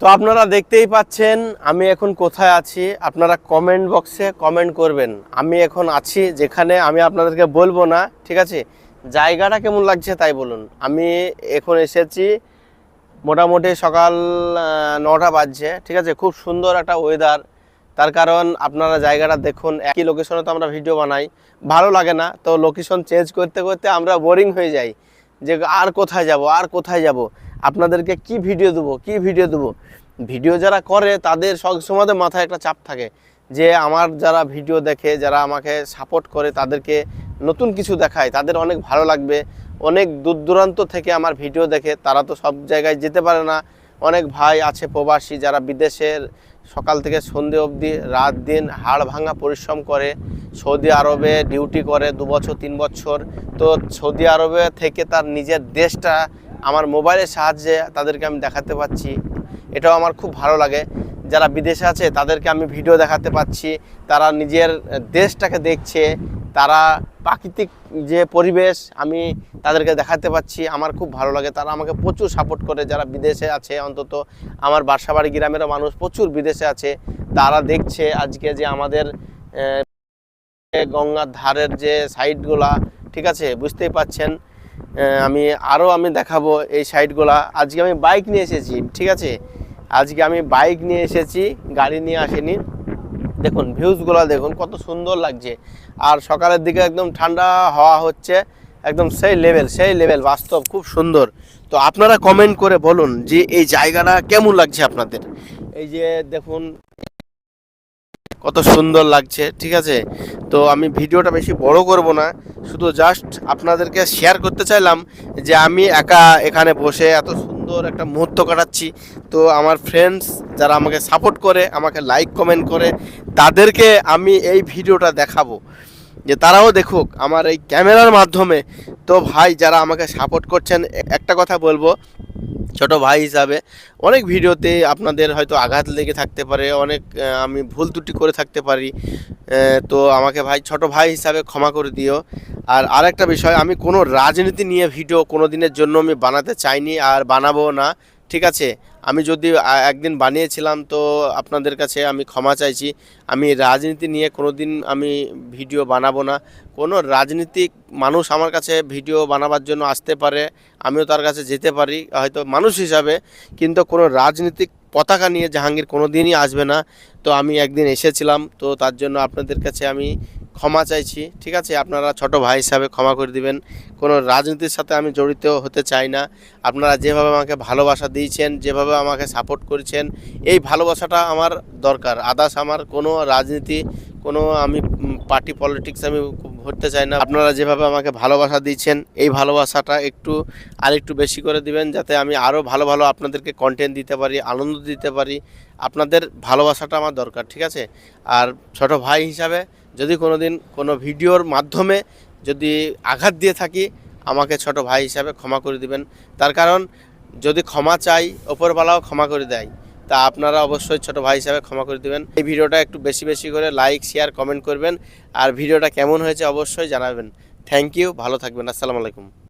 তো আপনারা দেখতেই পাচ্ছেন, আমি এখন কোথায় আছি, আপনারা কমেন্ট বক্সে কমেন্ট করবেন। আমি এখন আছি যেখানে, আমি আপনাদেরকে বলব না, ঠিক আছে? জায়গাটা কেমন লাগছে তাই বলুন। আমি এখন এসেছি মোটামুটি সকাল নটা বাজছে, ঠিক আছে? খুব সুন্দর একটা ওয়েদার তার কারণ আপনারা জায়গাটা দেখুন, একই লোকেশনে তো আমরা ভিডিও বানাই। ভালো লাগে না, তো লোকেশন চেঞ্জ করতে করতে আমরা বোরিং হয়ে যাই। যে আর কোথায় যাব, আর কোথায় যাব? আপনাদেরকে কি ভিডিও দেবো, কি ভিডিও দেবো? ভিডিও যারা করে, তাদের সবসময় মাথায় একটা চাপ থাকে যে আমার যারা ভিডিও দেখে, যারা আমাকে সাপোর্ট করে, তাদেরকে নতুন কিছু দেখায়, তাদের অনেক ভালো লাগবে। অনেক দূর দূরান্ত থেকে আমার ভিডিও দেখে, তারা তো সব জায়গায় যেতে পারে না। অনেক ভাই আছে প্রবাসী যারা বিদেশের সকাল থেকে সন্ধে অবধি, রাত দিন হাড় ভাঙা পরিশ্রম করে, সৌদি আরবে ডিউটি করে দু বছর, তিন বছর। তো সৌদি আরবে থেকে তার নিজের দেশটা আমার মোবাইলের সাহায্যে তাদেরকে আমি দেখাতে পাচ্ছি। এটাও আমার খুব ভালো লাগে। যারা বিদেশে আছে, তাদেরকে আমি ভিডিও দেখাতে পাচ্ছি। তারা নিজের দেশটাকে দেখছে। তারা প্রাকৃতিক যে পরিবেশ, আমি তাদেরকে দেখাতে পাচ্ছি। আমার খুব ভালো লাগে। তারা আমাকে প্রচুর সাপোর্ট করে। যারা বিদেশে আছে, অন্তত আমার বাসাবাড়ি গ্রামেরও মানুষ প্রচুর বিদেশে আছে। তারা দেখছে আজকে যে আমাদের গঙ্গার ধারের যে সাইডগুলা ঠিক আছে? বুঝতেই পাচ্ছেন? আমি আরও আমি দেখাবো এই সাইডগুলা আজকে আমি বাইক নিয়ে এসেছি, ঠিক আছে? আজকে আমি বাইক নিয়ে এসেছি, গাড়ি নিয়ে আসেনি। দেখুন ভিউজগুলো দেখুন, কত সুন্দর লাগছে। আর সকালের দিকে একদম ঠান্ডা হওয়া হচ্ছে, একদম সেই লেভেল সেই লেভেল বাস্তব, খুব সুন্দর। তো আপনারা কমেন্ট করে বলুন যে এই জায়গাটা কেমন লাগছে আপনাদের? এই যে দেখুন কত সুন্দর লাগছে, ঠিক আছে? তো আমি ভিডিওটা বেশি বড় করব না, শুধু জাস্ট আপনাদেরকে শেয়ার করতে চাইলাম যে আমি একা এখানে বসে এত সুন্দর একটা মুহূর্ত কাটাচ্ছি। তো আমার ফ্রেন্ডস যারা আমাকে সাপোর্ট করে, আমাকে লাইক কমেন্ট করে, তাদেরকে আমি এই ভিডিওটা দেখাবো। যে তারাও দেখুক আমার এই ক্যামেরার মাধ্যমে। তো ভাই, যারা আমাকে সাপোর্ট করছেন, একটা কথা বলব ছোট ভাই হিসাবে অনেক ভিডিওতে আপনাদের হয়তো আঘাত লেগে থাকতে পারে, অনেক আমি ভুল ত্রুটি করে থাকতে পারি তো আমাকে ভাই, ছোট ভাই হিসাবে ক্ষমা করে দিও। আর আরেকটা বিষয়, আমি কোনো রাজনীতি নিয়ে ভিডিও কোনো দিনের জন্য আমি বানাতে চাইনি আর বানাবো না, ঠিক আছে? আমি যদি একদিন বানিয়েছিলাম তো আপনাদের কাছে আমি ক্ষমা চাইছি। আমি রাজনীতি নিয়ে কোনো দিন আমি ভিডিও বানাবো না। কোনো রাজনীতিক মানুষ আমার কাছে ভিডিও বানাবার জন্য আসতে পারে, আমিও তার কাছে যেতে পারি, হয়তো মানুষ হিসাবে। কিন্তু কোনো রাজনীতিক পতাকা নিয়ে জাহাঙ্গীর কোনো দিনই আসবে না। তো আমি একদিন এসেছিলাম, তো তার জন্য আপনাদের কাছে আমি ক্ষমা চাইছি, ঠিক আছে? আপনারা ছোট ভাই হিসাবে ক্ষমা করে দিবেন। কোনো রাজনীতির সাথে আমি জড়িত হতে চাই না। আপনারা যেভাবে আমাকে ভালোবাসা দিয়েছেন, যেভাবে আমাকে সাপোর্ট করেছেন, এই ভালোবাসাটা আমার দরকার। আদার্স আমার কোনো রাজনীতি, কোনো আমি পার্টি পলিটিক্স আমি ভরতে চাই না। আপনারা যেভাবে আমাকে ভালোবাসা দিয়েছেন, এই ভালোবাসাটা একটু আর একটু বেশি করে দিবেন যাতে আমি আরও ভালো ভালো আপনাদেরকে কন্টেন্ট দিতে পারি, আনন্দ দিতে পারি। আপনাদের ভালোবাসাটা আমার দরকার, ঠিক আছে? আর ছোট ভাই হিসাবে যদি কোনো দিন কোনো ভিডিওর মাধ্যমে যদি আঘাত দিয়ে থাকি, আমাকে ছোট ভাই হিসাবে ক্ষমা করে দিবেন। তার কারণ, যদি ক্ষমা চাই, ওপরওয়ালাও ক্ষমা করে দেয়, তা আপনারা অবশ্যই ছোট ভাই হিসাবে ক্ষমা করে দেবেন। এই ভিডিওটা একটু বেশি বেশি করে লাইক, শেয়ার, কমেন্ট করবেন। আর ভিডিওটা কেমন হয়েছে অবশ্যই জানাবেন। থ্যাংক ইউ, ভালো থাকবেন। আসসালামু আলাইকুম।